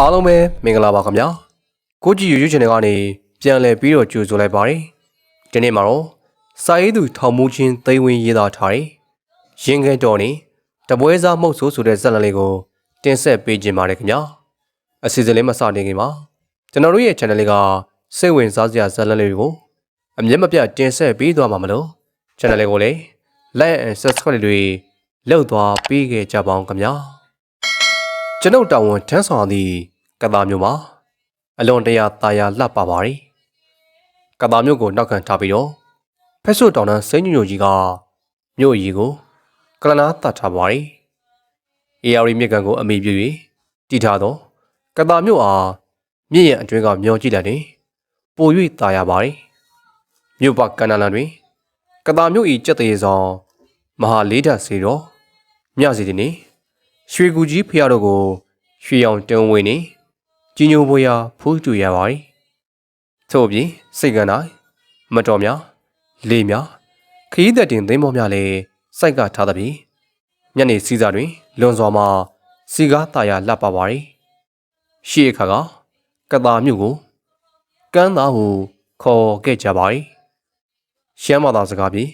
အားလုံးပဲမင်္ဂလာပါခင်ဗျာကိုကြည်ရွရွ channel ကနေပြန်လည်ပြီးတော့ကြိုဆိုလိုက်ပါတယ်ဒီနေ့မှာတော့စာရေးသူထောင်မှုချင်းသိမ်းဝင်းရေးသားထားတဲ့ရင်ခဲတော်နေတပွဲစားမှုတ်ဆိုးဆိုတဲ့ဇာတ်လမ်းလေးကိုတင်ဆက်ပေးခြင်းပါတယ်ခင်ဗျာအစီအစဉ်လေးမစတင်ခင်မှာကျွန်တော်တို့ရဲ့ channel လေးကစိတ်ဝင်စားစရာဇာတ်လမ်းလေးတွေကိုအမြဲမပြတ်တင်ဆက်ပေးသွားမှာမလို့ channel လေးကိုလည်း like and subscribe တွေလုပ်သွားပေးခဲ့ကြပါအောင်ခင်ဗျာ ကျွန်ုပ်တာဝန်ထမ်းဆောင်သည့်ကသာမျိုးမှာအလွန်တရာတာယာလှပပါရီကသာမျိုးကိုနောက်ခံထားပြီးတော့ဖက်ဆုတောင်တန်းစိမ့်ညညိုကြီးကမြို့အကြီးကိုကလနာတတ်ထားပါရီအေယာရီမြစ်ကန်ကိုအမိပြု၍တည်ထားသောကသာမျိုးအားမြင့်ရန်အတွင်းကမျောကြည့်လိုက်ရင်ပို၍တာယာပါရီမြို့ပကန္နလန်တွင်ကသာမျိုး၏ကြက်တရေဆောင်မဟာလေးဓာတ်စီတော်မြစီသည်နေ ရွှေကူကြီးဖျားတို့ကိုရွှေရောင်တုံးဝင်းနေကြီးညိုပွေရာဖူးတူရပါ၏ထို့အပြင်စိတ်ကန်းတိုင်းမတော်များလေများခရီးသက်တင်သိမ်းမောများလည်းစိုက်ကထားသဖြင့်ညနေစီးစာတွင်လွန်စွာမှစီကားတာယာလှပပါ၏ရှေ့အခါကကတာမြို့ကိုကမ်းသားဟုခေါ်ခဲ့ကြပါ၏ရှမ်းမသာစကားဖြင့်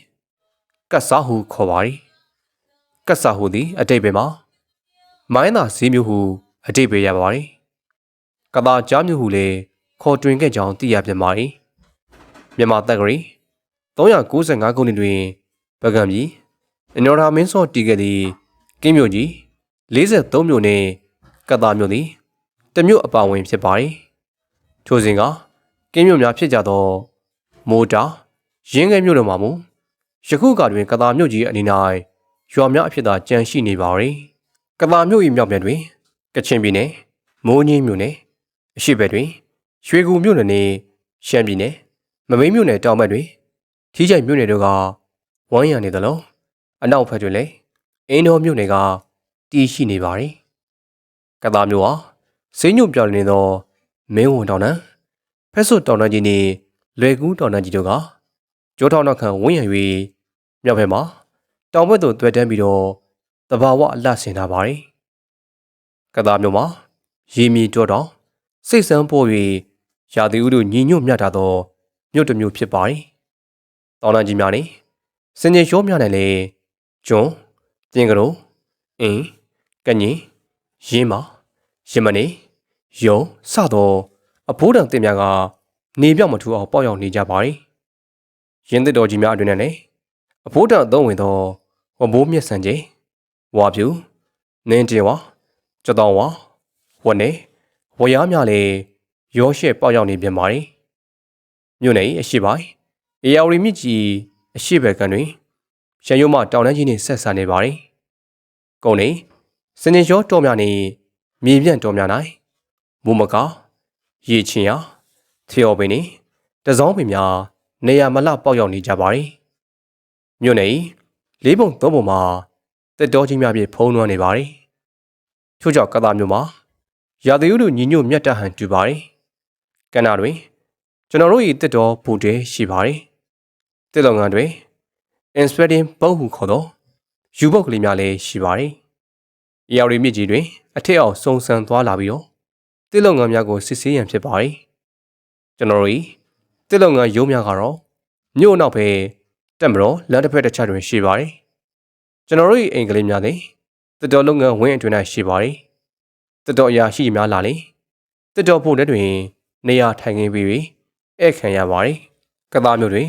ကတ်စားဟုခေါ်ပါ၏ကတ်စားဟုသည်အတိတ်ပဲမှာ မိုင်းသာဈေးမျိုးဟုအတိတ်ပဲရပါ၏ကတာကြားမျိုးဟုလည်းခေါ်တွင်ခဲ့ကြောင်းသိရပြန်ပါ၏မြန်မာတက္ကရီ395ခုနှစ်တွင်ပကံပြည်အနော်ရာမင်းစောတည်ခဲ့သည့်ကင်းမြို့ကြီး43မြို့နှင့်ကတာမြို့သည်တမြို့အပါဝင်ဖြစ်ပါ၏ထိုစဉ်ကကင်းမြို့များဖြစ်ကြသောမိုတာရင်းငယ်မြို့တို့မှာမူယခုကတွင်ကတာမြို့ကြီးအနီး၌ရွာများအဖြစ်သာကြန့်ရှိနေပါ၏ ကတာမြို့၏မြောက်ဘက်တွင်ကချင်ပြည်နယ်မိုးညင်းမြို့နယ်အရှိဘက်တွင်ရွှေကူမြို့နယ်နှင့်ရှမ်းပြည်နယ်မမိတ်မြို့နယ်တောင်ဘက်တွင်ထီးချိုင်မြို့နယ်တို့ကဝမ်းရံနေသလိုအနောက်ဘက်တွင်လည်းအင်းတော်မြို့နယ်ကတည်ရှိနေပါ၏ကတာမြို့ဟာစိမ့်ညွန့်ပြောင်းနေသောမင်းဝန်တောင်တန်းဖက်ဆွတ်တောင်တန်းကြီးနှင့်လွယ်ကူးတောင်တန်းကြီးတို့ကကျောထောက်နောက်ခံဝန်းရံ၍မြောက်ဘက်မှာတောင်ဘက်သို့တွေ့တန်းပြီးတော့ တဘာဝအလှဆင်ထားပါ၏ကတာမြို့မှာရေမြေတောတောင်စိတ်ဆန်းပို့၍ရာသီဥတုညီညွတ်မြတ်တာသောမြို့တစ်မြို့ဖြစ်ပါ၏တောင်တန်းကြီးများနှင့်စင်ကြယ်ရှောများနဲ့လည်းကျွန်းပြင်ကလေးအင်းကညင်ရင်းမရမနေယုံစသောအဖိုးတန်တင်များကနေပြောက်မထူအောင်ပေါက်ရောက်နေကြပါ၏ရင်းသစ်တော်ကြီးများအတွင်နဲ့လည်းအဖိုးတန်အသုံးဝင်သောဝဘိုးမြက်ဆန်ကြီး ဝါပြူနင်းတင်ဝါကြတောင်းဝါဝနေဝရများလည်းရောရှက်ပေါက်ရောက်နေပြန်ပါ၏မြို့နယ်အရှိပိုင်းအေယာဝတီမြစ်ကြီးအရှိဘက်ကန်တွင်ရန်ရုံမှတောင်တန်းကြီးနှင့်ဆက်ဆံနေပါ၏ကုန်းနေစနေရောတော်များနှင့်မြေပြန့်တော်များ၌မူမကာရေချင်ရထေော်ပင်နှင့်တစောင်းပင်များနေရာမလှပေါက်ရောက်နေကြပါ၏မြို့နယ်လေးပုံသုံးပုံမှာ တက်တော်ကြီးများဖြင့်ဖုံးလွှမ်းနေပါ၏ထို့ကြောင့်ကသာမြို့မှာရာသီဥတုညီညွတ်မြတ်တဟန်တူပါ၏ကန္နာတွင်ကျွန်တော်တို့၏တက်တော်ဘူတဲရှိပါ၏တက်တော်ငန်းတွင် inspecting ပုံဟုခေါ်သောယူပုတ်ကလေးများလည်းရှိပါ၏။ရာရီမြစ်ကြီးတွင် အထက်အောင်စုံစမ်းသွားလာပြီးတော့တစ်လုံငန်းများကိုစစ်ဆေးရန်ဖြစ်ပါ၏။ကျွန်တော်တို့၏တစ်လုံငန်းရုံးများကတော့မြို့နောက်ဘက်တက်မတော်လမ်းတစ်ဖက်တစ်ချက်တွင်ရှိပါ၏။ ကျွန်တော်တို့၏အိမ်ကလေးများသည်တတော်လုပ်ငန်းဝင်းအတွင်း၌ရှိပါသည်တတော်အရာရှိများလာလေတတော်ဖို့လက်တွင် နေရာထိုင်ခင်းပြီးဧည့်ခံရပါသည်ကသားမျိုးတွင်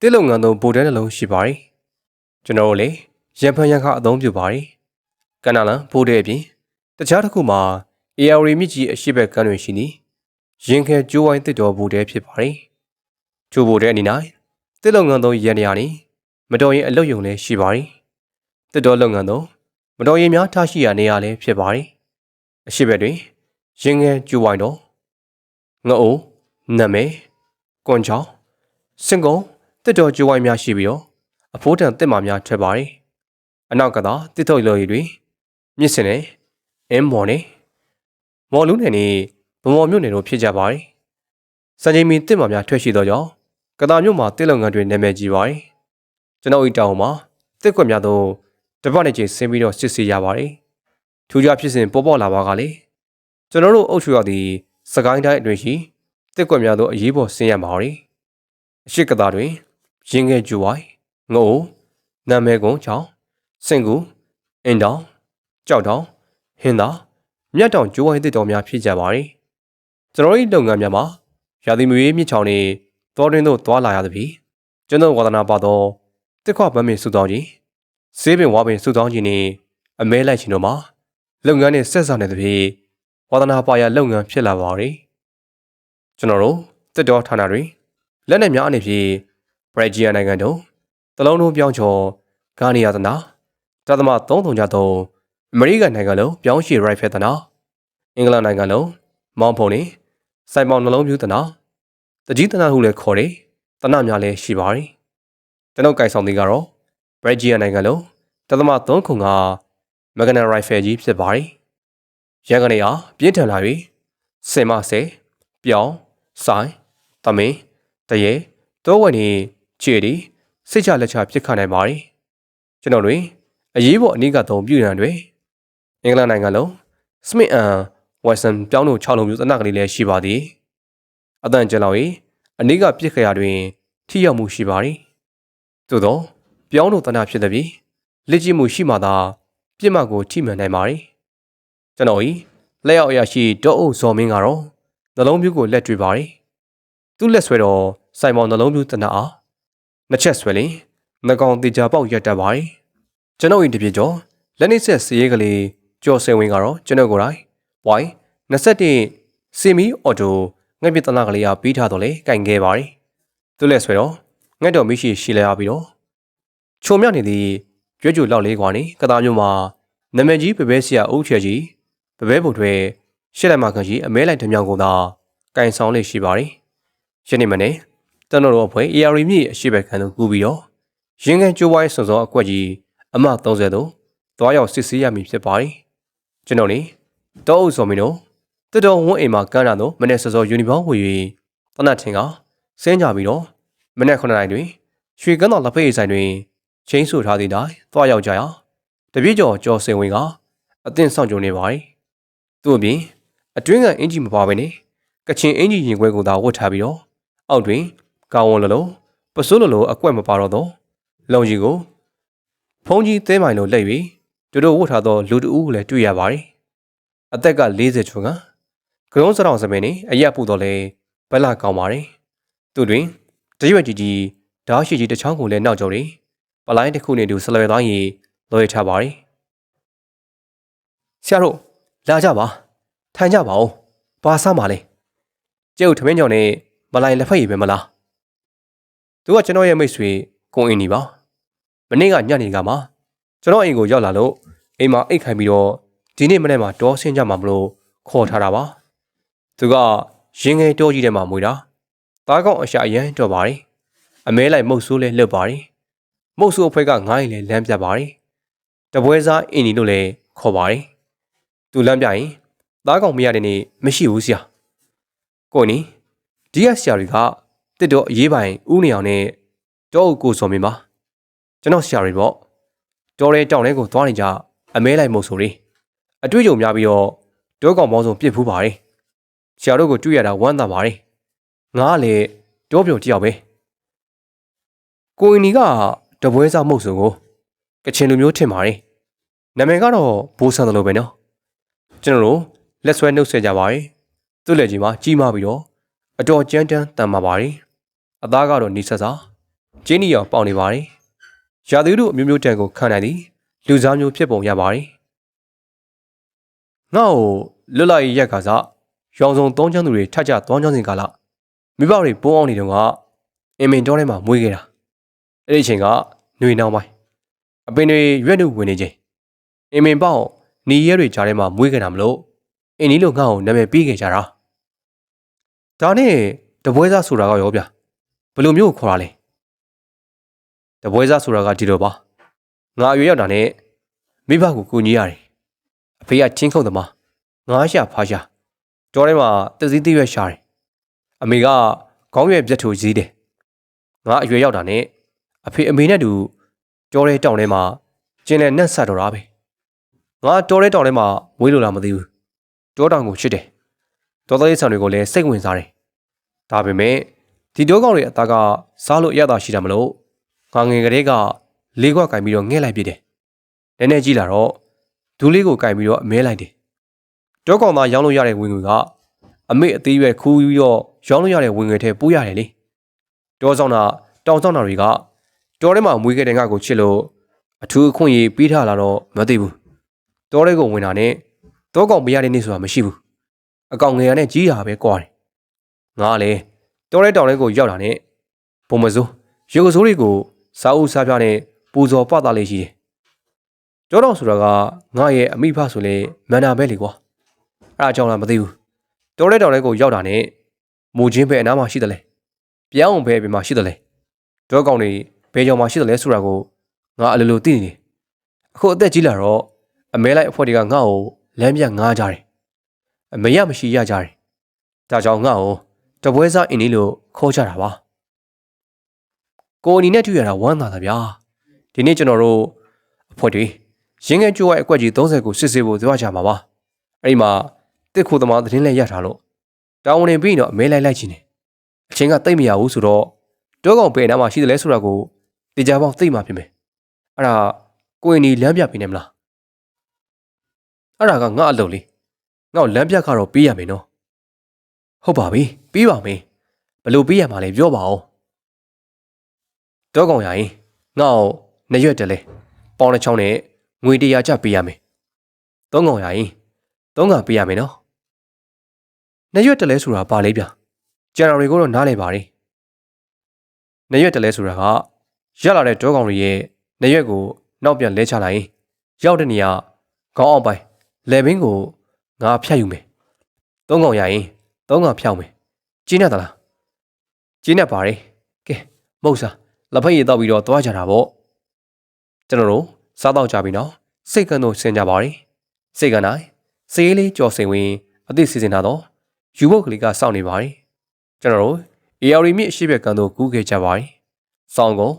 တိလုပ်ငန်းသို့ဗိုလ်တဲနှလုံးရှိပါသည်ကျွန်တော်တို့လည်းရံဖန်ရံခအသုံးပြုပါသည်ကနလန်ဗိုလ်တဲအပြင်တခြားတစ်ခုမှာ AR မြစ်ကြီးအရှိဘက်ကမ်းတွင်ရှိသည်ရင်ခဲကျိုးဝိုင်းတစ်တော်ဗိုလ်တဲဖြစ်ပါသည်ချိုးဗိုလ်တဲအနေ၌တိလုပ်ငန်းသို့ရန်နေရာတွင်မတော်ရင်အလုပ်ယုံလည်းရှိပါသည် တစ်တော်လုပ်ငန်းသုံးမတော်ရင်များထားရှိရာနေရာလည်းဖြစ်ပါ යි အရှိဘက်တွင်ရင်ခဲကျိုးဝိုင်းတော်ငအိုးနမဲကွန်ချောင်းစင်ကုံတစ်တော်ကျိုးဝိုင်းများရှိပြီးတော့အဖိုးတန်တစ်မာများထွက်ပါတယ်။အနောက်ကသာတစ်ထုတ်လော်ရီတွေမြစ်စင်နဲ့အင်းမော်နဲ့မော်လူးနယ်နဲ့ဗမော်မြို့နယ်တို့ဖြစ်ကြပါတယ်။စံချိန်မီတစ်မာများထွက်ရှိသောကြောင့်ကတာမြို့မှာတစ်လုံငန်းတွေနာမည်ကြီးပါတယ်။ကျွန်တော်ဤတောင်မှာတစ်ခွက်များသော တပတ်နဲ့ချိန်ဆင်းပြီးတော့စစ်ဆေးရပါတယ်။ထူးခြားဖြစ်စဉ်ပေါ်ပေါ်လာပါကလေကျွန်တော်တို့အုပ်ချုပ်ရသည့်စကိုင်းတိုင်းအတွင်းရှိတစ်ကွက်များသောအရေးပေါ်ဆင်းရဲမှာရီအရှိကတာတွင်ရင်ငယ်ကျူဝိုင်ငို့နာမဲကုန်းချောင်းစင်ကူအင်တောင်ကြောက်တောင်ဟင်းသာမြတ်တောင်ကျိုးဝိုင်းတစ်တော်များဖြစ်ကြပါရီကျွန်တော်တို့လုပ်ငန်းများမှာရာသီမွေးမြစ်ချောင်းတွေတောတွင်သို့သွာလာရသည်ဖြင့်ကျွန်တော်ဝါဒနာပါသောတစ်ခွဗမ်းမင်စုတောင်းကြီး ဆေးပင်ဝါပင်စုတောင်းကြီးနှင့်အမဲလိုက်ခြင်းတို့မှာလုပ်ငန်းနှင့်ဆက်ဆံနေသည်ဖြင့်ဝါဒနာပါရလုပ်ငန်းဖြစ်လာပါရီကျွန်တော်တို့တက်တော်ဌာနတွင်လက်နက်များအနေဖြင့်ဘရက်ဂျီယာနိုင်ငံတို့တလုံးလုံးပြောင်းချော်ဂါနီယာသနာတသမ33ကြတော့အမေရိကန်နိုင်ငံလုံးပြောင်းရှည်ရိုက်ဖက်သနာအင်္ဂလန်နိုင်ငံလုံးမောင်ဖုန်နေစိုင်ပေါင်နှလုံးပြူသနာတကြီးသနာဟုလည်းခေါ်တယ်တနများလည်းရှိပါတယ်ကျွန်ုပ်ကြိုင်ဆောင်သည်ကတော့ ဘရက်ဂျီယာနိုင်ငံလုံးတသမ3ခုကမဂနာရိုက်ဖယ်ကြီးဖြစ်ပါတယ်ရန်ကုန်နေအားပြင်းထန်လာ၍စင်မဆဲပြောင်းဆိုင်တမင်းတရေတောဝက်နေခြေဒီစိတ်ချလက်ချပြစ်ခတ်နိုင်ပါတယ်ကျွန်တော်တွေအရေးပေါ်အနည်းကသုံးပြရန်တွေအင်္ဂလန်နိုင်ငံလုံးစမစ်အန်ဝက်ဆန်ပြောင်းတို့6လုံးမျိုးသနကလေးလည်းရှိပါသည်အတန်ကျလောက်၏အနည်းကပြစ်ခရာတွင်ထိရောက်မှုရှိပါသည်သို့သော ပြောင်းတို့တနဖြစ်သည်ဖြင့်လက်ကြည့်မှုရှိမှသာပြစ်မှတ်ကိုထိမှန်နိုင်ပါသည်ကျွန်တော်၏လက်ရောက်အရာရှိဒေါအုပ်ဇော်မင်းကတော့နှလုံးပြူးကိုလက်တွေ့ပါသည်သူ့လက်ဆွဲတော်စိုင်မောင်နှလုံးပြူးတနအားနှစ်ချက်ဆွဲလင်နှကောင်တေချာပေါက်ရက်တတ်ပါသည်ကျွန်တော်၏တပြည့်ကျော်လက်နှိပ်ဆက်စရေးကလေးကျော်စင်ဝင်ကတော့ကျွန်တော်ကိုယ်တိုင်ဝိုင်း21စီမီအော်တိုငှက်ပြတနာကလေးအားပြီးထားတော့လေကင်ခဲ့ပါသည်သူလက်ဆွဲတော့ငှက်တော်မိရှိရှိလဲအားပြီးတော့ ချုံမြနေသည်ရွက်ကြူလောက်လေးကွာနေကတာမျိုးမှာနမကြီးပပဲဆရာအုပ်ချယ်ကြီးပပဲပုံတွေရှစ်လက်မကန်ကြီးအမဲလိုက်တမြောင်ကုန်သာကင်ဆောင်လေးရှိပါသည်ယနေ့မနေ့ကျွန်တော်တို့အဖွဲ့ AR မြင့်အရှိဘက်ခံသို့ကူးပြီးတော့ရင်းကန်ကျိုးဝိုင်းစုံစုံအကွက်ကြီးအမ30သို့သွားရောက်စစ်ဆေးရမည်ဖြစ်ပါတယ်ကျွန်တော်နေတောအုပ်စော်မင်းတို့တတော်ဝန်းအိမ်မှာကမ်းလာတော့မနေ့စောစောယူနီဖောင်းဝေ၍တနတ်ထင်ကဆင်းကြပြီးတော့မနေ့9နိုင်တွင်ရွှေကန်းတော်လက်ဖက်ရည်ဆိုင်တွင် ချင်းဆူထားသည့်တိုင်သွားရောက်ကြရာတပြည့်ကျော်ကျော်စင်ဝင်ကအသင့်ဆောင်ကြုံနေပါ යි သူ့အပြင်အတွင်းကအင်ဂျီမပါဘဲနဲ့ကချင်အင်ဂျီရင်ခွဲကိုသာဝတ်ထားပြီးတော့အောက်တွင်ကာဝွန်လလုံးပစိုးလလုံးအကွက်မပါတော့တော့လုံကြီးကိုဖုံးကြီးသဲမိုင်လိုလက်၍တို့တို့ဝတ်ထားသောလူတဦးကိုလည်းတွေ့ရပါတယ်အသက်က40ကျော်ကကရုံးစတောင်စပင်နေအရက်ပူတော့လဲဘက်လာကောင်းပါတယ်သူတွင်တရွက်ကြီးကြီးဓာရှိကြီးတစ်ချောင်းကိုလည်းနောက်ကျော်တယ် ပလိုင်းတစ်ခုနဲ့တူဆလွယ်သွားရင်လွှဲထားပါတယ်ဆရာတို့လာကြပါထိုင်ကြပါဦးဘာစားမှာလဲကျုပ်ထမင်းကြောင်နဲ့မလိုက်လက်ဖက်ရည်ပဲမလားသူကကျွန်တော်ရဲ့မိတ်ဆွေကိုအင်းနီပါမနေ့ကညနေကမှကျွန်တော်အိမ်ကိုရောက်လာလို့အိမ်မှာအိတ်ခိုင်ပြီးတော့ဒီနေ့မနေ့မှတောဆင်းကြမှာမလို့ခေါ်ထားတာပါသူကရင်ငယ်တောကြီးထဲမှာမွေတာသားကောင်းအရှာအရန်တော့ပါတယ်အမဲလိုက်မုတ်ဆိုးလဲလှုပ်ပါတယ် မုတ်ဆိုးအဖွဲကငားရင်လဲလမ်းပြပါတယ်တပွဲစားအင်းနီတို့လည်းခေါ်ပါတယ်သူလမ်းပြရင်သားကောင်မရတဲ့နေ့မရှိဘူးဆရာကိုနီဒီကဆရာတွေကတစ်တော့အရေးပိုင်ဥနေအောင်နဲ့တောအုပ်ကိုစော်မင်းပါကျွန်တော်ဆရာတွေပေါ့တော်ရဲတောင်ထဲကိုသွားနေကြအမဲလိုက်မုတ်ဆိုတွေအတွေ့အကြုံများပြီးတော့တောကောင်ပေါင်းစုံပြစ်ဖူးပါတယ်ဆရာတို့ကိုတွေ့ရတာဝမ်းသာပါတယ်ငါကလည်းတောပြုံတယောက်ပဲကိုအင်းနီက တပွဲစားမုတ်ဆိုကိုကချင်လူမျိုးထင်ပါတယ်နာမည်ကတော့ဘိုးဆန်တယ်လို့ပဲနော်ကျွန်တော်တို့လက်ဆွဲနှုတ်ဆက်ကြပါတယ်သူ့လက်ကြီးမှာကြီးမားပြီးတော့အတော်ကြမ်းတမ်းတန်မာပါတယ်အသားကတော့နီးဆက်စာကျင်းနီရောင်ပေါင်နေပါတယ်ရာသီဥတုအမျိုးမျိုးတန်ကိုခံနိုင်သည်လူစားမျိုးဖြစ်ပုံရပါတယ်ငါ့ကိုလွတ်လပ်ရေးရက်ကစားရောင်စုံသုံးချမ်းသူတွေထက်ကြသုံးချမ်းစဉ်ကာလမိဘတွေပိုးအောင်နေတုန်းကအင်မင်တော်ထဲမှာမွေးခဲ့တာ အဲ့ဒီအချိန်ကຫນွေနှောင်းပိုင်းအပင်တွေရွက်နှုတ်ဝင်နေချိန်အင်မင်ပေါ့နီရဲတွေကြားထဲမှာမွေးခဲ့တာမလို့အင်းဒီလိုငါ့ကိုနာမည်ပေးခဲ့ကြတာဒါနဲ့တပွဲစားဆိုတာကရောဗျဘယ်လိုမျိုးခေါ်တာလဲတပွဲစားဆိုတာကဒီလိုပါငါအရွယ်ရောက်တာနဲ့မိဘကိုကူညီရတယ်အဖေကချင်းခုတ်သမားငါးရှာဖားရှာတောထဲမှာတစည်းသေးရွက်ရှာတယ်အမေကခေါင်းရွက်ပြတ်ထိုးကြီးတယ်ငါအရွယ်ရောက်တာနဲ့ အဖေအမေနဲ့တူတောထဲတောင်ထဲမှာကျင်းနဲ့နှက်ဆက်တော့တာပဲငါတောထဲတောင်ထဲမှာမွေးလို့လားမသိဘူးတောတောင်ကိုချစ်တယ်တောသားရေးဆန်တွေကိုလည်းစိတ်ဝင်စားတယ်ဒါပေမဲ့ဒီတောကောင်တွေအသားကစားလို့အရသာရှိတာမလို့ငါငယ်ကလေးကလေးခွက်ကင်ပြီးတော့ငှဲ့လိုက်ပြစ်တယ်နည်းနည်းကြည့်လာတော့ဒူးလေးကိုကင်ပြီးတော့အမဲလိုက်တယ်တောကောင်သားရောင်းလို့ရတဲ့ဝင်ငွေကအမေအသေးရွယ်ခူးပြီးတော့ရောင်းလို့ရတဲ့ဝင်ငွေထဲပိုးရတယ်လေတောဆောင်တာတောင်ဆောင်တာတွေက တောထဲမှာမွေးခဲ့တဲ့ငါကိုချစ်လို့အထူးအခွင့်အရေးပေးထားလာတော့မသိဘူးတောထဲကိုဝင်တာနဲ့တောကောင်မရတဲ့နေ့ဆိုတာမရှိဘူးအကောင်ငယ်ရနဲ့ကြီးရပဲကွာတယ်ငါကလည်းတောထဲတောင်ထဲကိုရောက်တာနဲ့ပုံမစိုးရုပ်ကစိုးတွေကိုစားအုပ်စားပြနဲ့ပူဇော်ပသလေးရှိတယ်တောတော်ဆိုတာကငါရဲ့အမိဖဆိုလေမန္နာပဲလေကွာအဲ့ဒါကြောင့်လားမသိဘူးတောထဲတောင်ထဲကိုရောက်တာနဲ့မူချင်းပဲအနားမှာရှိတယ်လေပြောင်းပဲပဲမှာရှိတယ်လေတောကောင်တွေ ဘယ်ကြောင်မှာရှိတယ်လဲဆိုတာကိုငါအလိုလိုသိနေတယ်အခုအသက်ကြီးလာတော့အမဲလိုက်အဖွဲ့တွေကငါ့ကိုလမ်းပြငားကြတယ်အမေရမရှိရကြတယ်ဒါကြောင့်ငါ့ကိုတပွဲစားအင်းလေးလို့ခေါ်ကြတာပါကိုအနီနဲ့တွေ့ရတာဝမ်းသာတာဗျာဒီနေ့ကျွန်တော်တို့အဖွဲ့တွေရင်းငယ်ကျိုးရဲ့အကွက်ကြီး30ကိုစစ်ဆေးဖို့သွားကြမှာပါအဲ့ဒီမှာတစ်ခိုသမားသတင်းလဲရထားလို့တောင်းဝင်ပြီးတော့အမဲလိုက်လိုက်ချင်တယ်အချင်းကတိတ်မရဘူးဆိုတော့တောကောင်ပဲနားမှာရှိတယ်လဲဆိုတာကို တေချာပေါက်သိမှဖြစ်မယ်အဲ့ဒါကိုအနီလမ်းပြပေးနေမလားအဲ့ဒါကငါအလုပ်လေးငါ့ကိုလမ်းပြကတော့ပေးရမယ်နော်ဟုတ်ပါပြီပြီးပါမယ်ဘယ်လိုပေးရမှာလဲပြောပါဦးတောကောင်ရရင်ငါ့ကိုနှစ်ရွက်တလဲပေါင်တစ်ချောင်းနဲ့ငွေ100ကျပ်ပေးရမယ်သုံးကောင်ရရင်သုံးကောင်ပေးရမယ်နော်နှစ်ရွက်တလဲဆိုတာပါလေဗျကျန်တော်တွေကိုတော့နားလည်ပါတယ်နှစ်ရွက်တလဲဆိုတာက ရက်လာတဲ့တောကောင်တွေရဲ့နှစ်ရွက်ကိုနောက်ပြန်လဲချလိုက်ရင်ရောက်တဲ့နေရာခေါင်းအောင်ပိုင်းလေဘင်းကိုငါဖြတ်ယူမယ်သုံးကောင်ရရင်သုံးကောင်ဖြောက်မယ်ကျင်းရသလားကျင်းရပါတယ်ကဲမဟုတ်စားလက်ဖက်ရည်တောက်ပြီးတော့သွားကြတာပေါ့ကျွန်တော်တို့စားတော့ကြပြီနော်စိတ်ကန်းတို့ဆင်ကြပါတယ်စိတ်ကန်းနိုင်စေးလေးကြော်စင်ဝင်အသည့်စီစဉ်ထားတော့ယူဘုတ်ကလေးကစောင့်နေပါတယ်ကျွန်တော်တို့အေယာရီမြစ်အရှိဘက်ကန်းတို့ကူးခဲ့ကြပါတယ်စောင်းကုန်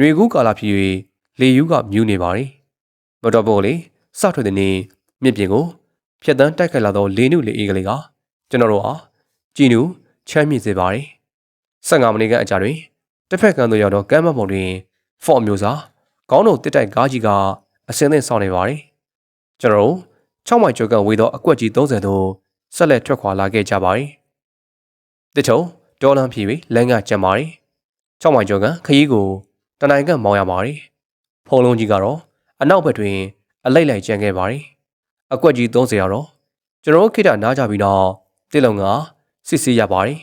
ຫນွေကူးကာလာဖြစ်၍လေယူးကမြူးနေပါတယ်မတော်ပေါ်လေးစထွက်တဲ့နေ့မြစ်ပြင်ကိုဖြတ်တန်းတိုက်ခိုက်လာသောလေနုလေအေးကလေးကကျွန်တော်တို့အားကြည်နူချမ်းမြေ့စေပါတယ်15မိနစ်ကအကြာတွင်တစ်ဖက်ကန်းသို့ရောက်တော့ကမ်းမပုံတွင်ဖော့မျိုးစားခေါင်းတို့တစ်တိုက်ကားကြီးကအစင်းသင်းဆောင်နေပါတယ်ကျွန်တော်တို့6မိုင်ကျော်ကဝေးသောအကွက်ကြီး30သို့ဆက်လက်ထွက်ခွာလာခဲ့ကြပါတယ်တစ်ချုံဒေါ်လန်ဖြီပြီးလမ်းကကျန်ပါတယ်6မိုင်ကျော်ကခရီးကို တနိုင်ကမောင်းရပါတယ်ဖုံလုံးကြီးကတော့အနောက်ဘက်တွင် အလိုက်လိုက်ကျန်ခဲ့ပါတယ်အကွက်ကြီး30ရောက်တော့ကျွန်တော်တို့ခိတနားကြပြီးတော့တစ်လုံးကစစ်စစ်ရပါတယ်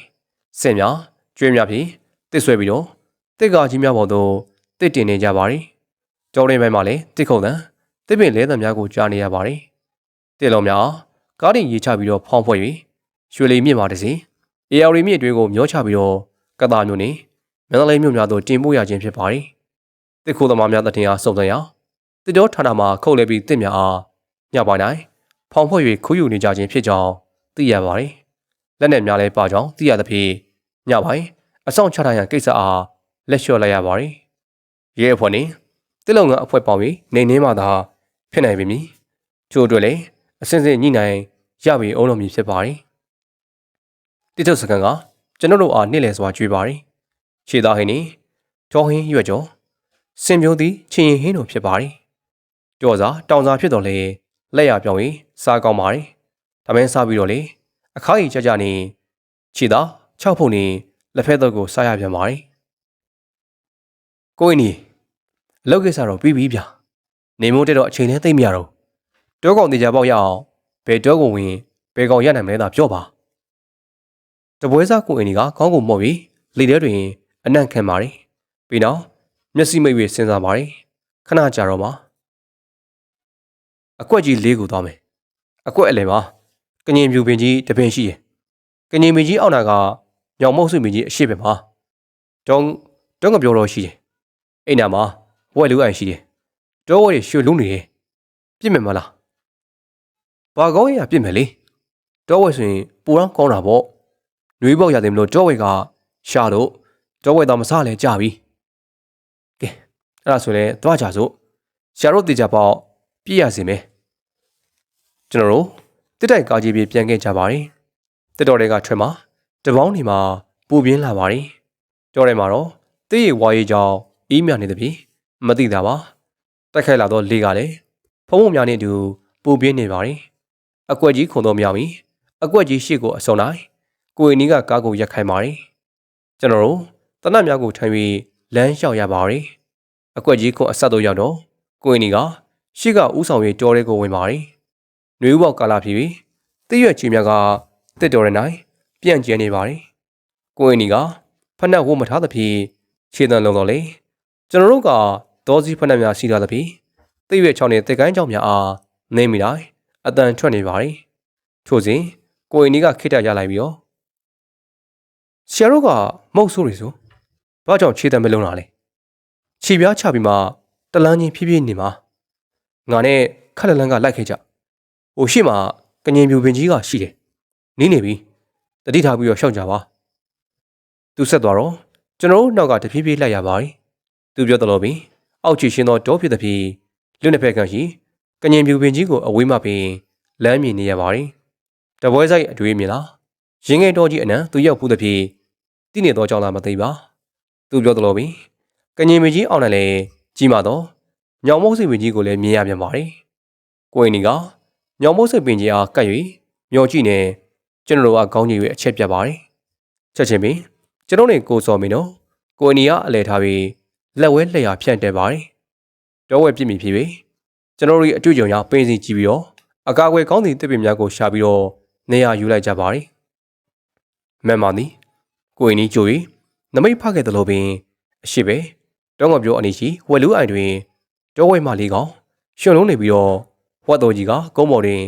စင်များကျွေးများဖြင့်တစ်ဆွဲပြီးတော့တစ်ကာကြီးများပေါ်သို့တစ်တင်နေကြပါတယ်ကျောင်းရင်းပိုင်းမှာလည်းတစ်ခုံတန်တစ်ပင်လဲတံများကိုကြားနေရပါတယ်တစ်လုံးများကားတင်ရေးချပြီးတော့ဖောင်းဖွဲ့၍ရွှေလီမြစ်မှာတစီအေယာရီမြစ်တွေကိုမျောချပြီးတော့ကတာမျိုးနဲ့ မန္တလေးမြို့များသို့တင်ပို့ရခြင်းဖြစ်ပါတယ်တစ်ခုသမားများတတင်အားစုံစမ်းရတစ်တော်ဌာနမှာခုတ်လဲပြီးတစ်များအားညပိုင်းတိုင်းဖောင်ဖွဲ့၍ခူးယူနေကြခြင်းဖြစ်ကြောင်းသိရပါတယ်။လက်နက်များလည်းပါကြောင်းသိရသဖြင့်ညပိုင်းအဆောင်ချထားရန်ကိစ္စအားလက်လျှော့လိုက်ရပါတယ်။ရဲအဖွဲ့နှင့်တိလုံကအဖွဲပေါင်းပြီးနေနှင်းမှသာဖြစ်နိုင်ပေမည်။ချို့အတွက်လည်းအစင်းစင်းညှိနှိုင်းရပြီအောင်လို့မည်ဖြစ်ပါတယ်။တိတုစကန်ကကျွန်တော်တို့အားနေ့လည်စွာကြွေးပါတယ်။ ခြေသားဟင်းနှင့်ထောဟင်းရွက်ကြောစင်ပြုံးသည်ချင်းရင်ဟင်းတို့ဖြစ်ပါတယ်။ကြော်စာတောင်စာဖြစ်တော်လေလက်ရပြောင်းပြီးစားကောင်းပါတယ်။ဒါမင်းစားပြီးတော့လေအခါကြီးကြကြနေခြေသာ၆ဖုန်နေလက်ဖက်တော့ကိုစားရပြန်ပါတယ်။ကိုင်းနီအလုပ်ကိစ္စတော့ပြီးပြီဗျာ။နေမိုးတက်တော့အချိန်နဲ့သိမ့်မရတော့တောကောင်တေချာပေါက်ရအောင်ဘယ်တောကောင်ဝင်ဘယ်ကောင်ရနိုင်မလဲသာပြောပါ။တပွဲစားကိုအင်းကြီးကခေါင်းကိုမော့ပြီးလေထဲတွင် အနံ့ခံပါတယ်။ပြီးနောက်မျက်စိမိတ်၍စဉ်းစားပါတယ်။ခဏကြာတော့မှအကွက်ကြီးလေးကိုသွားမယ်အကွက်အလယ်မှာကငင်ပြူပင်ကြီးတပင်ရှိတယ်ကငင်ပင်ကြီးအောက်နာကညောင်မုတ်ဆွေပင်ကြီးအရှိပဲမှာတုံးတုံးကပြောတော့ရှိတယ်အိမ်နာမှာဝဲလူအိုင်ရှိတယ်တောဝဲရွှေလုံးနေတယ်ပြစ်မယ်မလားဘာကောင်းရပြစ်မယ်လေတောဝဲဆိုရင်ပူရန်ကောင်းတာပေါ့နှွေးပေါက်ရတယ်မလို့တောဝဲကရှာတော့ တောဝဲတော့မစားလဲကြပြီကဲအဲ့ဒါဆိုလဲသွားကြစို့ရှာတော့တေချာပေါက်ပြည့်ရစီမယ်ကျွန်တော်တို့တစ်တိုက်ကားကြီးပြေပြန်ခဲ့ကြပါတယ်တစ်တော်တွေကထွက်မှာတပေါင်းနေမှာပူပြင်းလာပါတယ်ကြော်ထဲမှာတော့တေးရဝါရီကြောင်အီးမြနေသည်ဖြင့်မသိတာပါတက်ခိုက်လာတော့လေကလည်းဖုံးဖုံများနဲ့အတူပူပြင်းနေပါတယ်အကွက်ကြီးခုံတော့မြောက်ပြီအကွက်ကြီးရှေ့ကိုအစုံလိုက်ကိုရင်နီးကကားကိုရက်ခိုင်းပါတယ်ကျွန်တော်တို့ တနတ်များကိုထမ်းပြီးလမ်းလျှောက်ရပါတယ်အကွက်ကြီးခုံအဆက်တို့ရောက်တော့ကိုရင်နီကရှေ့ကဥဆောင်ရေးကြော်ရဲကိုဝင်ပါတယ်နှွေးပေါက်ကာလာဖြစ်ပြီးတည့်ရွက်ချီမြကတစ်တော်ရနိုင်ပြန့်ကျဲနေပါတယ်ကိုရင်နီကဖက်နှက်ဝတ်မထားသဖြင့်ခြေတံလုံးတော့လေကျွန်တော်တို့ကဒေါ်စီဖက်နှက်များရှိထားသဖြင့်တည့်ရွက်ချောင်းနဲ့တက်ကိုင်းချောင်းများအားနေမိတိုင်းအတန်ထွက်နေပါတယ်ထို့စဉ်ကိုရင်နီကခိတရလိုက်ပြီးတော့ဆရာတို့ကမဟုတ်ဆိုးတွေဆို ဘာကြောင့်ခြေတံမလုံးလာလဲခြေပြားချပြီးမှတလန်းချင်းဖြည်းဖြည်းနေမှာငါနဲ့ခက်လလန်းကလိုက်ခဲ့ကြဟိုရှိမှကငင်ပြူပင်ကြီးကရှိတယ်နင်းနေပြီတတိထားပြီးတော့ရှောက်ကြပါသူဆက်သွားတော့ကျွန်တော်တို့နောက်ကတဖြည်းဖြည်းလိုက်ရပါတယ်သူပြောတယ်လို့ပြီအောက်ချီရှင်းသောတောဖြစ်သည်ဖြင့်လွတ်နှစ်ဖက်ကရှိကငင်ပြူပင်ကြီးကိုအဝေးမှပင်လမ်းမြင်နေရပါတယ်တပွဲဆိုင်အတွေ့မြင်လားရင်ငယ်တော်ကြီးအနံသူရောက်ဘူးသည်ဖြင့်တိနေတော့ကြောင်းလားမသိပါ သူပြောတယ်လို့ပြီကငင်မကြီးအောင်လည်းလေကြီးမာတော့ညောင်မုတ်စိတ်ပင်ကြီးကိုလည်းမြင်ရပြန်ပါတယ်ကိုရင်နီကညောင်မုတ်စိတ်ပင်ကြီးအားကပ်၍မျောကြည့်နေကျွန်တော်တို့ကခေါင်းကြီးရဲ့အချက်ပြတ်ပါတယ်ချက်ချင်းပင်ကျွန်တော်နဲ့ကိုစော်မင်းတို့ကိုရင်နီကအလဲထားပြီးလက်ဝဲလက်ရဖြန့်တက်ပါတယ်တော့ဝဲပြစ်မိဖြစ်ပြီးကျွန်တော်တို့ရဲ့အတွေ့အကြုံရပင်းစီကြည့်ပြီးတော့အကာအကွယ်ကောင်းသည့်တစ်ပင်များကိုရှာပြီးတော့နေရာယူလိုက်ကြပါတယ်မန်မာနီကိုရင်နီကြို၍ နမိတ်ဖခဲ့တယ်လို့ပင်အရှိပဲတောင်းကပြောအနေရှိဝက်လူအိုင်တွင်တောဝဲမှလေးကောင်ရှင်လုံးနေပြီးတော့ဝက်တော်ကြီးကကုန်းပေါ်တွင်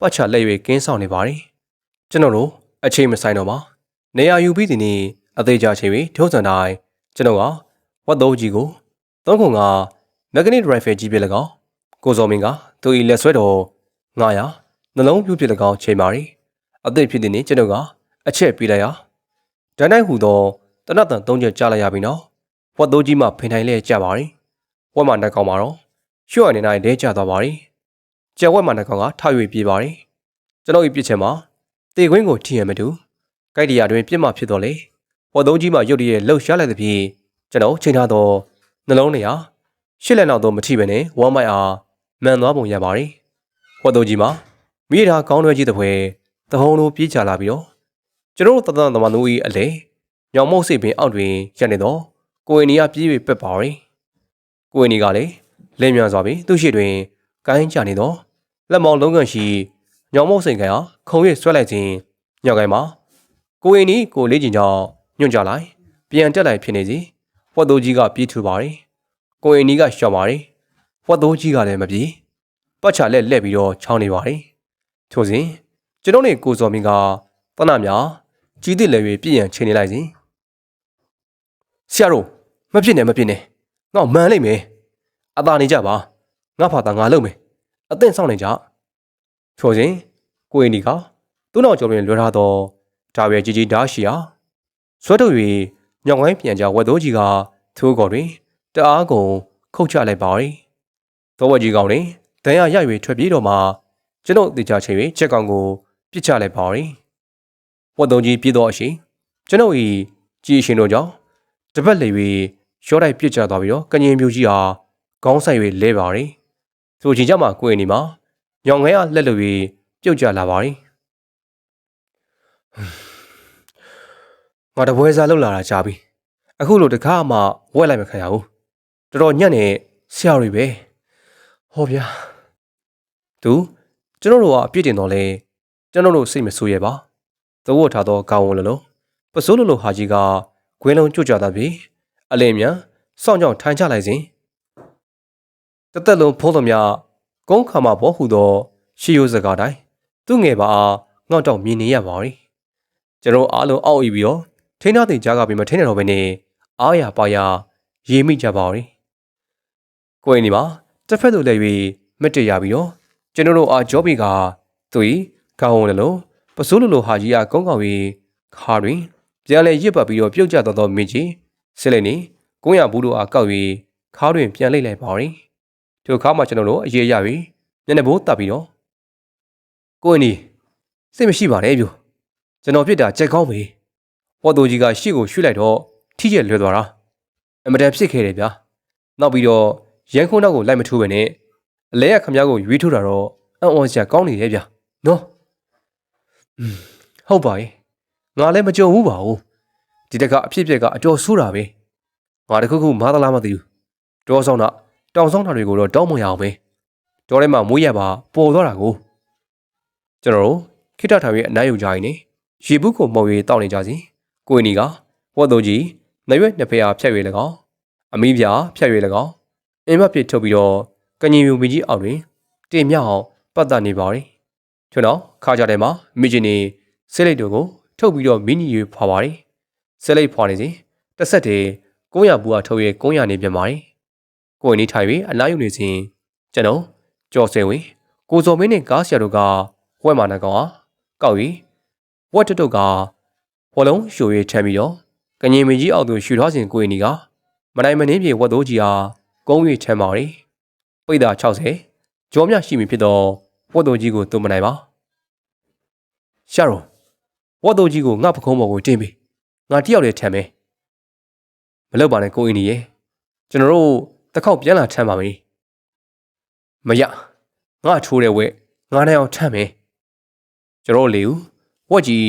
ပတ်ချလက်၍ကင်းဆောင်နေပါတယ်ကျွန်တော်တို့အချိန်မဆိုင်တော့ပါနေရာယူပြီးဒီနေ့အသေးချာချိန်ပြီးထုံးစံတိုင်းကျွန်တော်ကဝက်တော်ကြီးကိုသုံးခုကမက်ဂနစ်ရိုင်ဖယ်ကြီးပြ၎င်းကိုစော်မင်းကသူ၏လက်ဆွဲတော်900နှလုံးပြူပြ၎င်းချိန်ပါရီအသက်ဖြစ်တဲ့နေ့ကျွန်တော်ကအချက်ပေးလိုက်ရဒိုင်းတိုင်းဟူသော တနတ်တန်၃ချက်ကြားလိုက်ရပြီနော်ဝတ်သိုးကြီးမှဖိန်ထိုင်လဲကြပါရီဝက်မှနှက်ကောင်မှာတော့ရွှေ့အနေနိုင်လဲကြသွားပါရီကျက်ဝက်မှနှက်ကောင်ကထ၍ပြေးပါရီကျွန်တော်၏ပြစ်ချက်မှာတေခွင်းကိုထိရမတူကြိုက်တရာတွင်ပြစ်မှဖြစ်တော်လေဝတ်သိုးကြီးမှရုတ်တရက်လှုပ်ရှားလိုက်သဖြင့်ကျွန်တော်ချိန်ထားသောနှလုံးနေရာရှစ်လက်နောက်တော့မထိပဲနဲ့ဝမ်းမိုက်အားမှန်သွားပုံရပါရီဝတ်သိုးကြီးမှာမိသားကောင်းတွဲကြီးတစ်ဖွဲတဟုံလိုပြေးချလာပြီးတော့ကျွန်တော်တို့တသန်သမားတို့၏အလေ ညောင်မုတ်စိတ်ပင်အောက်တွင်ရပ်နေတော့ကိုရင်နီကပြေးပြီးပက်ပါရီကိုရင်နီကလည်းလင်းမြန်စွာပြီးသူ့ရှိတွင်ကိုင်းချနေတော့လက်မောင်လုံးကန်ရှိညောင်မုတ်စိန်ကခုံရဆွဲလိုက်ခြင်းညောင်ကိုင်းမှာကိုရင်နီကိုလေးကျင်ကြောင့်ညွန့်ကြလိုက်ပြန်တက်လိုက်ဖြစ်နေစီဝတ်သိုးကြီးကပြေးထူပါရီကိုရင်နီကရှော့ပါရီဝတ်သိုးကြီးကလည်းမပြေးပတ်ချလက်လက်ပြီးတော့ချောင်းနေပါရီထို့စဉ်ကျွန်တော်နဲ့ကိုစော်မင်းကတနများကြီးတစ်လည်း၍ပြည့်ရန်ချိန်နေလိုက်စဉ် ဆရာတို့မဖြစ်နဲ့မဖြစ်နဲ့ငါ့မှန်လိုက်မယ်အသာနေကြပါငါဖာသာငါလုပ်မယ်အသင့်ဆောင်နေကြထို့စဉ်ကိုရင်ဒီကသူ့နောက်ကျော်တွင်လွှဲထားသောဒါပဲကြီးကြီးဓာရှိဟာဆွဲထုတ်၍ညောင်ဝိုင်းပြန်ကြဝက်သိုးကြီးကထိုးကော်တွင်တအားကုန်ခုတ်ချလိုက်ပါ၏သောဝက်ကြီးကောင်တွင်ဒဏ်ရာရ၍ထွက်ပြေးတော့မှကျွန်ုပ်တေချာချိန်၍ချက်ကောင်ကိုပြစ်ချလိုက်ပါ၏ဝတ်တုံးကြီးပြေးတော့အရှင်ကျွန်ုပ်၏ကြည်ရှင်တို့ကြောင့် တပတ်လေ၍ရောတိုက်ပြစ်ချသွားပြီးတော့ကငင်မျိုးကြီးဟာခေါင်းဆိုင်၍လဲပါ၏ဆိုချင်ကြမှာကိုယ်နေမှာညောင်ငဲအားလက်လို့၍ပြုတ်ကျလာပါ၏ငါတပွဲစားလောက်လာတာကြားပြီအခုလိုတကားမှဝက်လိုက်မခံရဘူးတော်တော်ညံ့နေဆရာတွေပဲဟောဗျာသူကျွန်တော်တို့ကအပြစ်တင်တော့လဲကျွန်တော်တို့စိတ်မဆိုးရပါသဝတ်ထားသောကောင်းဝန်လလုံးပစိုးလလိုဟာကြီးက ဂွင်းလုံးကြွကြတာပြီအလင်းမြန်စောင့်ကြောင်ထိုင်ချလိုက်စဉ်တသက်လုံးဖိုးတော်များကုန်းခါမဘောဟုသောရှီယိုစကားတိုင်းသူ့ငယ်ပါအားငေါ့တော့မြင်နေရပါ ರಿ ကျွန်တော်အားလုံးအောက်ဤပြီးတော့ထိန်းထားတဲ့ကြားကပြီးမထိန်းနေတော့ဘဲနဲ့အားရပါရရေးမိကြပါ ರಿ ကိုယ်နေမှာတစ်ဖက်သို့လဲ၍မတည့်ရပြီးတော့ကျွန်တော်တို့အားဂျောဘီကသူ၏ခေါင်းဝန်းလုံးပစိုးလိုလိုဟာကြီးကကုန်းကောင်ပြီးခါတွင် ပြန်လဲရစ်ပတ်ပြီးတော့ပြုတ်ကျသွားသောမင်းကြီးဆစ်လိုက်နေကုန်းရဘူးတို့အားကောက်၍ခါတွင်ပြန်လိုက်လိုက်ပါရီထိုခါမှကျွန်တော်တို့အရေးရပြီးမျက်နှာဘိုးတပ်ပြီးတော့ကိုင်းနီ စိတ်မရှိပါနဲ့ပြိုကျွန်တော်ပြစ်တာကြက်ကောင်းပြီဝတ်သူကြီးကရှေ့ကိုရွှေ့လိုက်တော့ထိကျက်လွဲသွားတာအမတန်ဖြစ်ခဲ့တယ်ဗျာနောက်ပြီးတော့ရန်ခုန်းနောက်ကိုလိုက်မထိုးပဲနဲ့အလဲရခမ ्या ကိုရွေးထိုးတာတော့အံ့ဩစရာကောင်းနေတယ်ဗျာနော်อืมဟုတ်ပါရဲ့ ငါလည်းမကြုံဘူးပါဘူးဒီတကအဖြစ်အပျက်ကအကျော်ဆိုးတာပဲငါတခုခုမားသလားမသိဘူးတောဆောင်တာတောင်ဆောင်တာတွေကိုတော့တောင်းမရအောင်ပဲတောထဲမှာမွေးရပါပေါ်သွားတာကိုကျွန်တော်တို့ခိတ္တထောင်ရဲ့အနားယူကြရင်နေရေဘူးကိုမှုံ၍တောက်နေကြစီကိုင်းနီကဝတ်သူကြီးနရွက်နှစ်ဖက်အားဖြတ်၍၎င်းအမီးပြာဖြတ်၍၎င်းအင်းမဖြစ်ထုတ်ပြီးတော့ကညင်မြူမီကြီးအောက်တွင်တင်မြောက်အောင်ပတ်သက်နေပါရီကျွန်တော်ခါကြတဲ့မှာမိချင်နေဆေးလိတ်တို့ကို ထုတ်ပြီးတော့မီနီရွေဖွာပါရီဆေးလိတ်ဖွာနေစဉ်တစ်ဆက်တည်း900ဘူးအားထုတ်၍900နေပြန်ပါရီကိုင်းနီထိုင်၍အနားယူနေစဉ်ကျွန်တော်ကြော်စင်ဝေကိုစော်မင်းနဲ့ကားဆရာတို့ကဝက်မာနကောင်အားကောက်၍ဝက်တတုတ်ကဝလုံးရှို၍ထမ်းပြီးတော့ကငင်မကြီးအောက်သို့ရှူထားစဉ်ကိုင်းနီကမနိုင်မနှင်းပြေဝက်သိုးကြီးအားကုန်း၍ထမ်းပါရီပိတ်တာ60ကြောမြရှိပြီဖြစ်တော့ဝတ်တော်ကြီးကိုတုံမနိုင်ပါရှာရော ဝတ်တော်ကြီးကိုငါပခုံးပေါ်ကိုတင်းပြီငါတယောက်တည်းထမ်းမယ်မလုပ်ပါနဲ့ကိုအင်းကြီးရဲ့ကျွန်တော်တို့တစ်ခေါက်ပြန်လာထမ်းပါမယ်မရငါထိုးတဲ့ဝက်ငါနဲ့အောင်ထမ်းမယ်ကျွန်တော်လေဦးဝက်ကြီး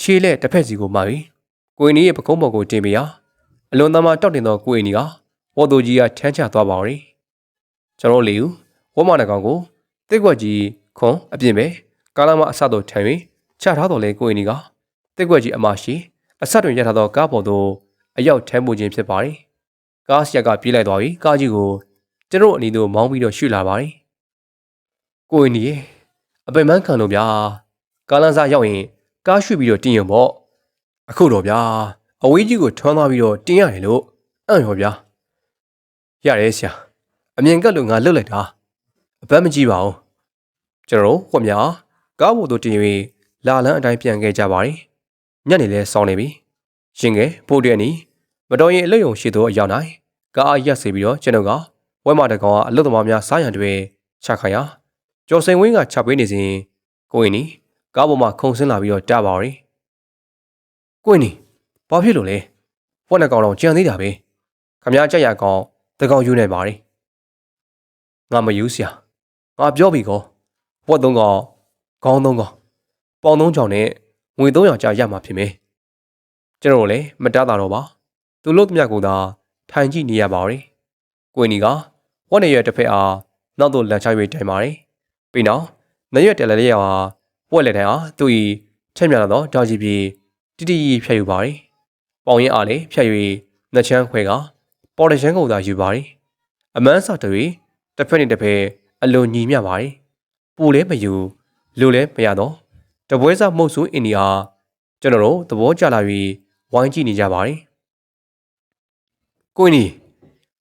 ခြေလက်တစ်ဖက်စီကိုမှာပြီကိုအင်းကြီးရဲ့ပခုံးပေါ်ကိုတင်းပြီဟာအလွန်သမားတောက်တင်သောကိုအင်းကြီးကဝတ်တော်ကြီးကထမ်းချသွားပါရီကျွန်တော်လေဦးဝတ်မနကောင်ကိုတစ်ကွက်ကြီးခွန်အပြင်ပဲကားလမ်းမအဆတော့ထံ၍ ချထားတော်လဲကိုအင်းကြီးကတစ်ကွက်ကြီးအမရှိအဆက်တွင်ရထားသောကားပေါ်သို့အရောက်ထမ်းမှုခြင်းဖြစ်ပါသည်ကားဆရာကပြေးလိုက်သွားပြီးကားကြီးကိုကျွန်တော်အနီးသို့မောင်းပြီးတော့ရှုလာပါသည်ကိုအင်းကြီးအပင်မန်းခံလို့ဗျာကားလမ်းစားရောက်ရင်ကားရွှေ့ပြီးတော့တင်းရင်ပေါ့အခုတော့ဗျာအဝေးကြီးကိုထွန်းသွားပြီးတော့တင်းရတယ်လို့အံ့ရောဗျာရတယ်ဆရာအမြင်ကပ်လို့ငါလှုပ်လိုက်တာအပတ်မကြည့်ပါဘူးကျွန်တော်ဟွက်များကားပေါ်သို့တင်၍ လာလန်းအတိုင်းပြန်ခဲ့ကြပါသည်ညနေလဲစောင်းနေပြီရှင်ငယ်ပို့တဲ့အနီမတော်ရင်အလွတ်ယုံရှိသောအရောက်၌ကားအားရက်စေပြီးတော့ကျွန်တော်ကဝဲမတကောင်ကအလွတ်သမားများစားရန်တွေချခိုင်ရာကျော်စိန်ဝင်းကချပေးနေစဉ်ကိုရင်နီကားပေါ်မှာခုံဆင်းလာပြီးတော့တပါရီကိုရင်နီဘာဖြစ်လို့လဲဝက်နှကောင်တော့ကြံသေးတာပဲခမ ्या ကြက်ရကောင်တကောင်ယူနေပါရီငါမယူစရာငါပြောပြီကောဝက်သုံးကောင်ခေါင်းသုံးကောင် ပေါင်သုံးချောင်းနဲ့ငွေ300ကျရမှာဖြစ်မယ်ကျွန်တော်လည်းမတတ်တာတော့ပါသူလို့တမျှကိုသာထိုင်ကြည့်နေရပါရီကိုင်းနီကဝက်နေရတစ်ဖက်အားနောက်သို့လန်ချ၍တိုင်ပါရီပြီးနောက်နရွက်တယ်လည်းရအားဝက်လက်တန်းအားသူ၏ထက်မြလာသောတာကြီးပြေတိတိဖြတ်ယူပါရီပေါင်ရင်အားလည်းဖြတ်၍နှချမ်းခွဲကပေါ်တရှမ်းကုန်သာယူပါရီအမန်းစာတွေတစ်ဖက်နဲ့တစ်ဖက်အလွန်ညီမျှပါတယ်။ပူလဲမယူလူလဲမရတော့ တပွဲစားမုတ်ဆိုးအင်ဒီယာကျွန်တော်တို့သဘောကျလာပြီးဝိုင်းကြည့်နေကြပါတယ်။ကိုင်းနီ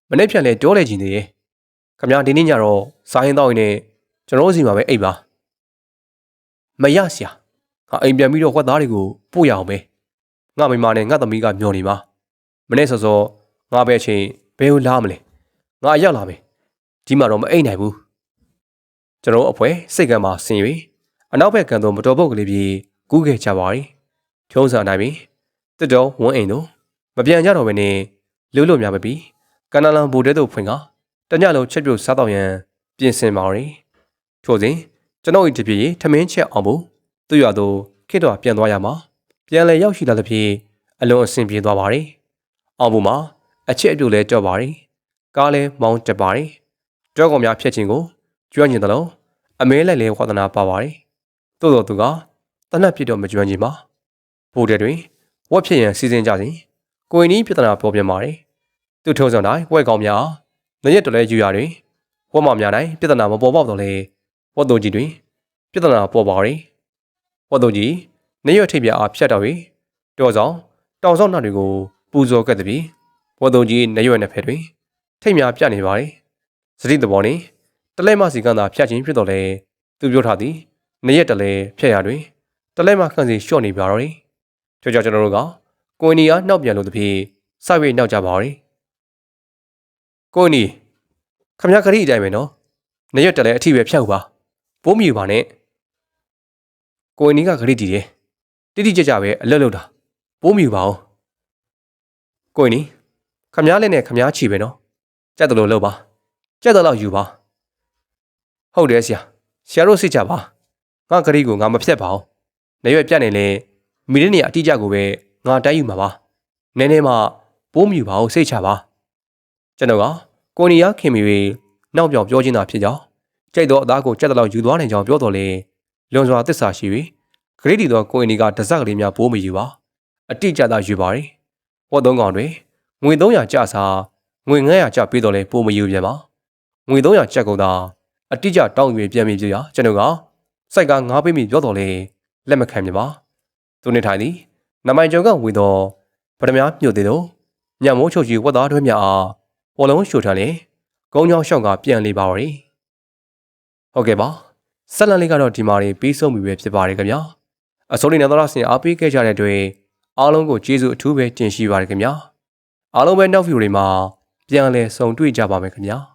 မနေ့ပြန်လဲတောလဲကြည့်နေတယ်။ခမဒီနေ့ညတော့စားရင်တော့ရင်နဲ့ကျွန်တော်တို့စီမှာပဲအိပ်ပါ။မရဆရာ။ငါအိမ်ပြန်ပြီးတော့ခွက်သားတွေကိုပို့ရအောင်ပဲ။ငါမိမနဲ့ငါသမီးကမျောနေပါ။မနေ့စောစောငါပဲအချိန်ဘယ်ကိုလာမလဲ။ငါရောက်လာမယ်ဒီမှာတော့မအိတ်နိုင်ဘူးကျွန်တော်အဖွဲစိတ်ကမ်းမှာဆင်၍ အနောက်ဘက်ကန်သို့မတော်ပုတ်ကလေးပြေးကူးခဲ့ကြပါသည်ထုံးစံအတိုင်းပင်တစ်တော်ဝန်းအိမ်တို့မပြန်ကြတော့ဘဲနဲ့လူလို့များမပြီးကနလန်ဘူတဲတို့ဖွင့်ကတညလုံးချက်ပြုတ်စားတော့ရန်ပြင်ဆင်ပါရီထို့စဉ်ကျွန်တော်၏တပြေးထမင်းချက်အောင်ဖို့သူ့ရသို့ခေတ္တပြန်သွားရမှာပြန်လဲရောက်ရှိလာသဖြင့်အလွန်အဆင်ပြေသွားပါရီအောင်ဖို့မှာအချက်အပြုတ်လဲကြော့ပါရီကားလဲမောင်းတက်ပါရီကြောကောင်များဖြတ်ခြင်းကိုကျွမ်းကျင်တယ်လို့အမဲလိုက်လဲဝါသနာပါပါတယ်။ သို့တော်သူကတနတ်ဖြစ်တော့မကျွမ်းကျင်ပါ။ဘိုးတဲ့တွင်ဝက်ဖြစ်ရန်စီစဉ်ကြစဉ်ကိုရင်ဤပြဿနာပေါ်ပြန်ပါတယ်။သူထုံးစံတိုင်းဝက်ကောင်များနရက်တော်လဲယူရတွင်ဝက်မများတိုင်းပြဿနာမပေါ်ပေါက်တော့လေဝက်တို့ကြီးတွင်ပြဿနာပေါ်ပါရီ။ဝက်တို့ကြီးနရက်ထိပ်ပြအားဖြတ်တော်၍တော်ဆောင်တောင်ဆောင်နှတွေကိုပူဇော်ကပ်သည်ပြီးဝက်တို့ကြီးနရက်နှစ်ဖက်တွင်ထိပ်များပြနေပါရီ။စတိတဘောနေတလဲမစီကန်းသာဖြတ်ခြင်းဖြစ်တော့လေသူပြောထားသည် နရက်တလဲဖြတ်ရတွင်တလဲမခန့်စီလျှော့နေပါတော့တယ်ကြောကြောကျွန်တော်တို့ကကိုနီအားနှောက်ပြန်လို့တဖြည်းစိုက်၍နှောက်ကြပါတော့ကိုနီခမရခရီးအတိုင်းပဲနော်နရက်တလဲအထီးပဲဖြတ်ဦးပါပိုးမြူပါနဲ့ကိုရင်နီကခရီးတည်တယ်တိတိကျကျပဲအလွတ်လွတ်တာပိုးမြူပါအောင်ကိုရင်နီခမားလေးနဲ့ခမားချီပဲနော်ကြက်တယ်လို့လုပ်ပါကြက်တယ်လို့ယူပါဟုတ်တယ်ဆရာဆရာတို့စိတ်ချပါ ငါခရီးကိုငါမဖြတ်ပါဘူးနေရွက်ပြတ်နေလေမိတဲ့နေရာအတိအကျကိုပဲငါတိုက်ယူမှာပါနည်းနည်းမှပိုးမြူပါအောင်စိတ်ချပါကျွန်တော်ကကိုနီယာခင်မီတွေနောက်ပြောင်ပြောချင်းတာဖြစ်ကြောင်းကြိုက်တော့အသားကိုကြက်တယ်လို့ယူသွားနိုင်ကြောင်းပြောတော်လေလွန်စွာတစ္ဆာရှိပြီးခရီးတီတော့ကိုအင်ဒီကတစက်ကလေးများပိုးမယူပါအတိအကျသာယူပါတယ်ဟောသုံးကောင်တွေငွေ300ကျစားငွေ900ကျပေးတော့လဲပိုးမယူပြန်ပါငွေ300ကျပ်ကုန်တာအတိအကျတောင်းယူပြန်ပြီပြရကျွန်တော်က စိုက်ကငားပေးမိပြောတော်လဲလက်မခံမြပါသူနေထိုင်သည်နမိုင်ကျော်ကဝေတော်ပထမမြုပ်သေးတော့ညမိုးချုပ်ကြီးဝတ်သားတွဲမြအားပေါ်လုံးရှို့ထားလေကုန်းချောင်းရှောက်ကပြန်လေပါရီဟုတ်ကဲ့ပါဆက်လက်လေးကတော့ဒီမှာပြီးဆုံးပြီပဲဖြစ်ပါတယ်ခင်ဗျာအစိုးရနေတော်ဆင်အားပေးခဲ့ကြတဲ့အတွက်အားလုံးကိုကျေးဇူးအထူးပဲတင်ရှိပါတယ်ခင်ဗျာအားလုံးပဲနောက်ဗီဒီယိုတွေမှာပြန်လည်ဆုံတွေ့ကြပါမယ်ခင်ဗျာ